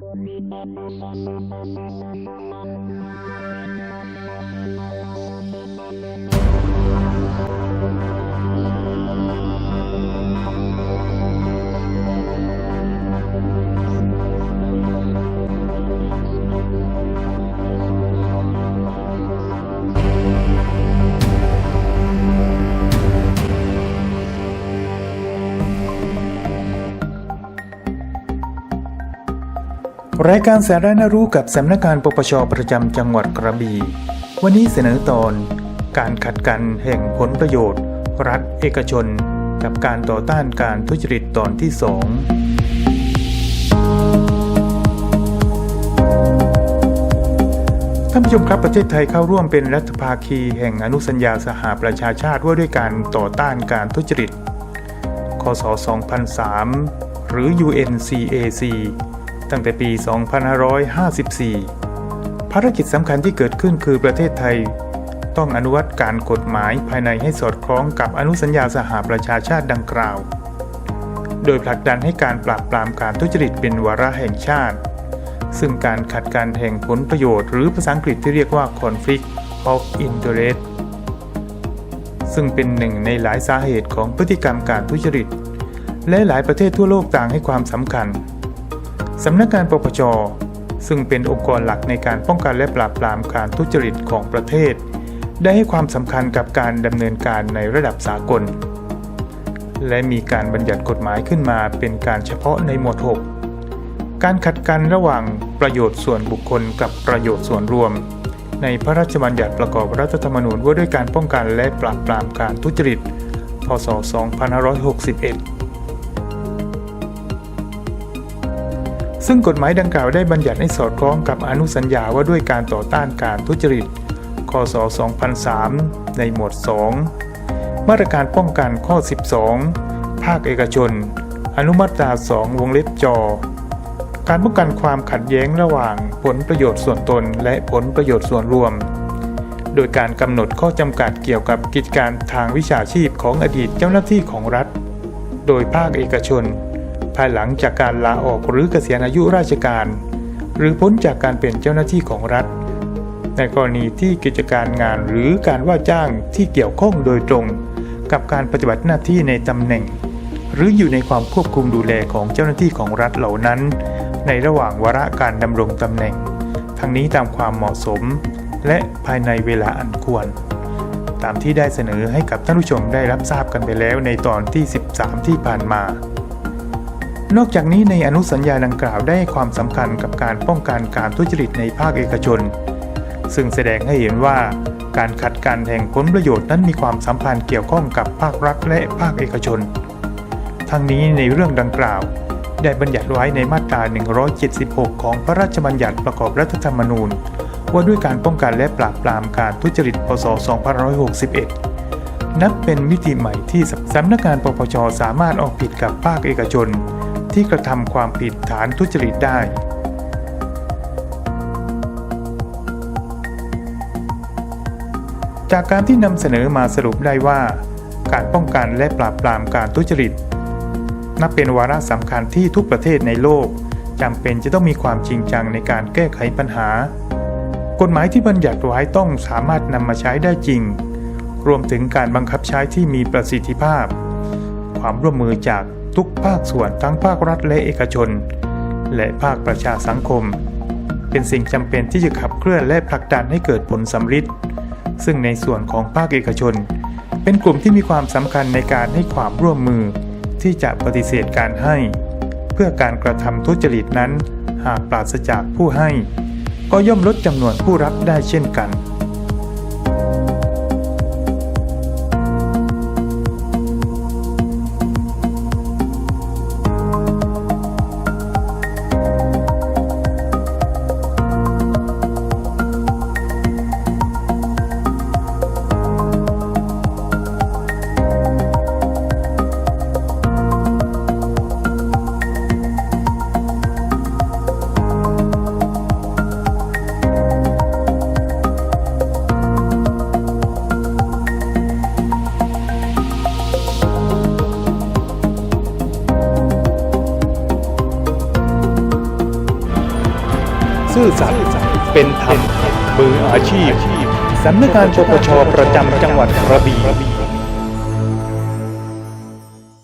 Thank you. รายการสาระน่ารู้กับสำนักงานปปชประจำจังหวัดกระบี่ วันนี้เสนอตอน การขัดกันแห่งผลประโยชน์ รัฐเอกชน กับการต่อต้านการทุจริตตอนที่สองท่านผู้ชมครับประเทศไทยเข้าร่วมเป็นรัฐภาคีแห่งอนุสัญญาสหประชาชาติว่าด้วยการต่อต้านการทุจริต คศ 2003 หรือ UNCAC ตั้งแต่ปี 2554 ภารกิจสำคัญที่เกิดขึ้นคือประเทศไทย ต้องอนุวัตการกฎหมายภายในให้สอดคล้องกับอนุสัญญาสหประชาชาติดังกล่าว โดยผลักดันให้การปราบปรามการทุจริตเป็นวาระแห่งชาติ ซึ่งการขัดกันแห่งผลประโยชน์หรือภาษาอังกฤษที่เรียกว่า conflict of interest ซึ่งเป็นหนึ่งในหลายสาเหตุของพฤติกรรมการทุจริต และหลายประเทศทั่วโลกต่างให้ความสำคัญ สำนักงานปปช ซึ่งเป็นองค์กรหลักในการป้องกันและปราบปรามการทุจริตของประเทศ ได้ให้ความสำคัญกับการดำเนินการในระดับสากล และมีการบัญญัติกฎหมายขึ้นมาเป็นการเฉพาะในหมวด 6 การขัดกันระหว่างประโยชน์ส่วนบุคคลกับประโยชน์ส่วนรวม ในพระราชบัญญัติประกอบรัฐธรรมนูญว่าด้วยการป้องกันและปราบปรามการทุจริต พศ 2561 ซึ่งกฎหมายดังกล่าวได้บัญญัติให้สอดคล้องกับอนุสัญญาว่าด้วยการต่อต้านการทุจริต คศ 2003 ในหมวด 2 มาตรการป้องกันข้อ 12 ภาคเอกชน อนุมาตรา2วงเล็บจอ การป้องกันความขัดแย้งระหว่างผลประโยชน์ส่วนตนและผลประโยชน์ส่วนรวม โดยการกำหนดข้อจำกัดเกี่ยวกับกิจการทางวิชาชีพของอดีตเจ้าหน้าที่ของรัฐ โดยภาคเอกชน ภายหลังจากการลาออกหรือเกษียณอายุราชการ หรือพ้นจากการเป็นเจ้าหน้าที่ของรัฐ ในกรณีที่กิจการงานหรือการว่าจ้างที่เกี่ยวข้องโดยตรง กับการปฏิบัติหน้าที่ในตำแหน่ง หรืออยู่ในความควบคุมดูแลของเจ้าหน้าที่ของรัฐเหล่านั้น ในระหว่างวาระการดำรงตำแหน่ง ทั้งนี้ตามความเหมาะสม และภายในเวลาอันควรตามที่ได้เสนอให้กับท่านผู้ชมได้รับทราบกันไปแล้วในตอนที่ 13 ที่ผ่านมา นอกจากนี้ในอนุสัญญาดังกล่าวได้ความสำคัญกับการป้องกันการทุจริตในภาคเอกชน ซึ่งแสดงให้เห็นว่าการขัดกันแห่งผลประโยชน์นั้นมีความสัมพันธ์เกี่ยวข้องกับภาครัฐและภาคเอกชน ทั้งนี้ในเรื่องดังกล่าว ได้บัญญัติไว้ในมาตรา 176 ของพระราชบัญญัติประกอบรัฐธรรมนูญ ว่าด้วยการป้องกันและปราบปรามการทุจริต พศ 2561 นับเป็นมิติใหม่ที่สำนักงานปปชสามารถออกผิดกับภาคเอกชน ที่กระทำความผิดฐานทุจริตได้จากการที่นำเสนอมาสรุปได้ว่า การป้องกันและปราบปรามการทุจริต นับเป็นวาระสำคัญที่ทุกประเทศในโลกจำเป็นจะต้องมีความจริงจังในการแก้ไขปัญหา กฎหมายที่บัญญัติไว้ต้องสามารถนำมาใช้ได้จริง รวมถึงการบังคับใช้ที่มีประสิทธิภาพ ความร่วมมือจาก ทุกภาคส่วนทั้งภาครัฐและเอกชน และภาคประชาสังคม เป็นสิ่งจำเป็นที่จะขับเคลื่อนและผลักดันให้เกิดผลสำฤทธิ์ซึ่งในส่วนของภาคเอกชน เป็นกลุ่มที่มีความสำคัญในการให้ความร่วมมือที่จะปฏิเสธการให้ เพื่อการกระทำทุจริตนั้น หากปราศจากผู้ให้ ก็ย่อมลดจำนวนผู้รับได้เช่นกัน ซื่อสัตย์เป็นธรรมมืออาชีพสำนักงานปปชประจำจังหวัดกระบี่